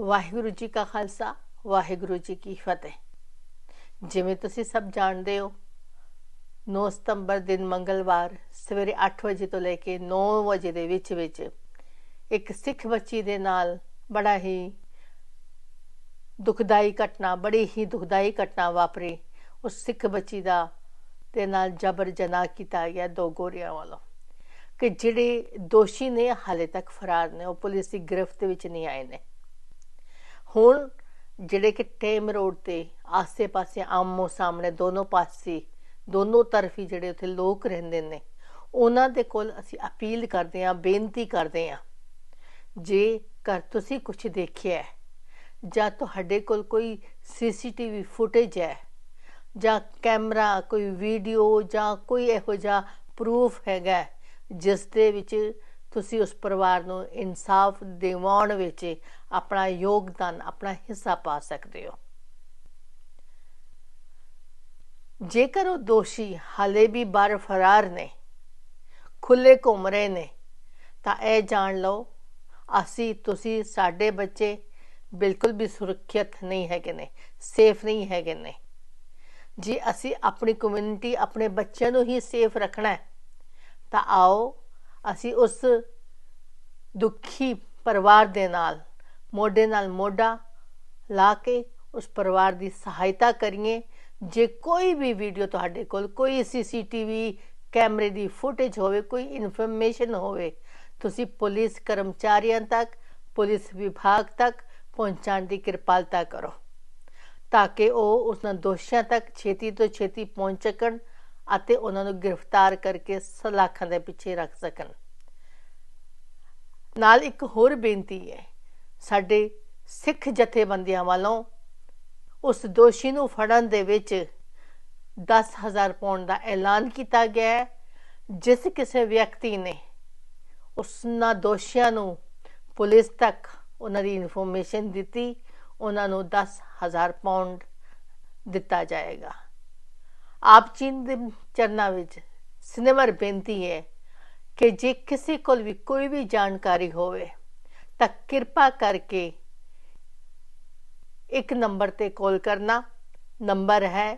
ਵਾਹਿਗੁਰੂ ਜੀ ਕਾ ਖਾਲਸਾ, ਵਾਹਿਗੁਰੂ ਜੀ ਕੀ ਫਤਿਹ। ਜਿਵੇਂ ਤੁਸੀਂ ਸਭ ਜਾਣਦੇ ਹੋ 9 ਸਤੰਬਰ ਦਿਨ ਮੰਗਲਵਾਰ, ਸਵੇਰੇ 8 ਵਜੇ ਤੋਂ ਲੈ ਕੇ 9 ਵਜੇ ਦੇ ਵਿੱਚ ਵਿੱਚ ਇੱਕ ਸਿੱਖ ਬੱਚੀ ਦੇ ਨਾਲ ਬੜਾ ਹੀ ਦੁਖਦਾਈ ਘਟਨਾ, ਬੜੀ ਹੀ ਦੁਖਦਾਈ ਘਟਨਾ ਵਾਪਰੀ। ਉਸ ਸਿੱਖ ਬੱਚੀ ਦਾ ਤੇ ਨਾਲ ਜਬਰ ਜਨਾਹ ਕੀਤਾ ਗਿਆ ਦੋ ਗੋਰਿਆਂ ਵੱਲੋਂ। ਕਿ ਜਿਹੜੇ ਦੋਸ਼ੀ ਨੇ, ਹਾਲੇ ਤੱਕ ਫਰਾਰ ਨੇ, ਉਹ ਪੁਲਿਸ ਦੀ ਗ੍ਰਿਫਤ ਵਿੱਚ ਨਹੀਂ ਆਏ ਨੇ। ਹੁਣ ਜਿਹੜੇ ਕਿ ਟੇਮ ਰੋਡ ਤੇ ਆਸੇ-ਪਾਸੇ ਆਮੋ ਸਾਹਮਣੇ ਦੋਨੋਂ ਪਾਸੇ, ਦੋਨੋਂ ਤਰਫੀ ਜਿਹੜੇ ਉੱਥੇ ਲੋਕ ਰਹਿੰਦੇ ਨੇ, ਉਹਨਾਂ ਦੇ ਕੋਲ ਅਸੀਂ ਅਪੀਲ ਕਰਦੇ ਹਾਂ, ਬੇਨਤੀ ਕਰਦੇ ਹਾਂ, ਜੇ ਕਰ ਤੁਸੀਂ ਕੁਝ ਦੇਖਿਆ ਜਾਂ ਤੁਹਾਡੇ ਕੋਲ ਕੋਈ ਸੀਸੀਟੀਵੀ ਫੁਟੇਜ ਹੈ, ਜਾਂ ਕੈਮਰਾ, ਕੋਈ ਵੀਡੀਓ, ਜਾਂ ਕੋਈ ਇਹੋ ਜਿਹਾ ਪ੍ਰੂਫ ਹੈਗਾ ਜਿਸ ਦੇ ਵਿੱਚ ਤੁਸੀਂ ਉਸ ਪਰਿਵਾਰ ਨੂੰ ਇਨਸਾਫ ਦਿਵਾਉਣ ਵਿੱਚ ਆਪਣਾ ਯੋਗਦਾਨ, ਆਪਣਾ ਹਿੱਸਾ ਪਾ ਸਕਦੇ ਹੋ। ਜੇਕਰ ਉਹ ਦੋਸ਼ੀ ਹਾਲੇ ਵੀ ਬਾਹਰ ਫਰਾਰ ਨੇ ਖੁੱਲੇ ਘੁੰਮ ਰਹੇ ਨੇ, ਤਾਂ ਇਹ ਜਾਣ ਲਓ, ਅਸੀਂ, ਤੁਸੀਂ, ਸਾਡੇ ਬੱਚੇ ਬਿਲਕੁਲ ਵੀ ਸੁਰੱਖਿਅਤ ਨਹੀਂ ਹੈਗੇ ਨੇ, ਸੇਫ ਨਹੀਂ ਹੈਗੇ ਨੇ। ਜੇ ਅਸੀਂ ਆਪਣੀ ਕਮਿਊਨਿਟੀ ਆਪਣੇ ਬੱਚਿਆਂ ਨੂੰ ਹੀ ਸੇਫ ਰੱਖਣਾ ਹੈ, ਤਾਂ ਆਓ ਅਸੀਂ ਉਸ ਦੁਖੀ ਪਰਿਵਾਰ ਦੇ ਨਾਲ, ਮੋਢੇ ਨਾਲ ਮੋਢਾ ਲਾ ਕੇ ਉਸ ਪਰਿਵਾਰ ਦੀ ਸਹਾਇਤਾ ਕਰੀਏ। ਜੇ ਕੋਈ ਵੀ ਵੀਡੀਓ ਤੁਹਾਡੇ ਕੋਲ, ਕੋਈ ਸੀਸੀਟੀਵੀ ਕੈਮਰੇ ਦੀ ਫੁਟੇਜ ਹੋਵੇ, ਕੋਈ ਇਨਫੋਰਮੇਸ਼ਨ ਹੋਵੇ, ਤੁਸੀਂ ਪੁਲਿਸ ਕਰਮਚਾਰੀਆਂ ਤੱਕ, ਪੁਲਿਸ ਵਿਭਾਗ ਤੱਕ ਪਹੁੰਚਾਉਣ ਦੀ ਕਿਰਪਾਲਤਾ ਕਰੋ, ਤਾਂ ਕਿ ਉਹ ਉਹਨਾਂ ਦੋਸ਼ੀਆਂ ਤੱਕ ਛੇਤੀ ਤੋਂ ਛੇਤੀ ਪਹੁੰਚ ਸਕਣ ਅਤੇ ਉਹਨਾਂ ਨੂੰ ਗ੍ਰਿਫਤਾਰ ਕਰਕੇ ਸਲਾਖਾਂ ਦੇ ਪਿੱਛੇ ਰੱਖ ਸਕਣ। ਨਾਲ ਇੱਕ ਹੋਰ ਬੇਨਤੀ ਹੈ, ਸਾਡੇ ਸਿੱਖ ਜਥੇਬੰਦੀਆਂ ਵੱਲੋਂ ਉਸ ਦੋਸ਼ੀ ਨੂੰ ਫੜਨ ਦੇ ਵਿੱਚ 10000 ਪਾਉਂਡ ਦਾ ਐਲਾਨ ਕੀਤਾ ਗਿਆ ਹੈ, ਜਿਸ ਕਿਸੇ ਵਿਅਕਤੀ ਨੇ ਉਸਨਾਂ ਦੋਸ਼ੀਆਂ ਨੂੰ ਪੁਲਿਸ ਤੱਕ ਉਹਨਾਂ ਦੀ ਇਨਫੋਰਮੇਸ਼ਨ ਦਿੱਤੀ, ਉਹਨਾਂ ਨੂੰ 10000 ਪਾਉਂਡ ਦਿੱਤਾ ਜਾਏਗਾ। ਆਪ ਜੀ ਦੇ ਚਰਨਾਂ ਵਿੱਚ ਸਿਨੇਮਰ ਬੇਨਤੀ ਹੈ ਕਿ ਜੇ ਕਿਸੇ ਕੋਲ ਵੀ ਕੋਈ ਵੀ ਜਾਣਕਾਰੀ ਹੋਵੇ, ਤਾਂ ਕਿਰਪਾ ਕਰਕੇ ਇੱਕ ਨੰਬਰ ਤੇ ਕਾਲ ਕਰਨਾ। ਨੰਬਰ ਹੈ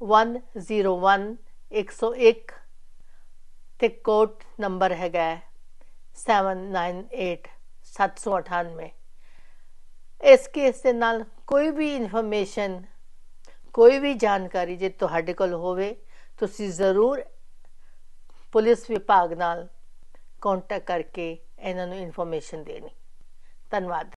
101 101 ਤੇ ਕੋਡ ਨੰਬਰ ਹੈਗਾ 798 798 ਇਸ ਕੇਸ ਦੇ ਨਾਲ ਕੋਈ ਵੀ ਇਨਫੋਰਮੇਸ਼ਨ ਕੋਈ ਵੀ ਜਾਣਕਾਰੀ ਜੇ ਤੁਹਾਡੇ ਕੋਲ ਹੋਵੇ, ਤੁਸੀਂ ਜ਼ਰੂਰ ਪੁਲਿਸ ਵਿਭਾਗ ਨਾਲ ਕੰਟੈਕਟ ਕਰਕੇ ਇਹਨਾਂ ਨੂੰ ਇਨਫੋਰਮੇਸ਼ਨ ਦੇਣੀ। ਧੰਨਵਾਦ।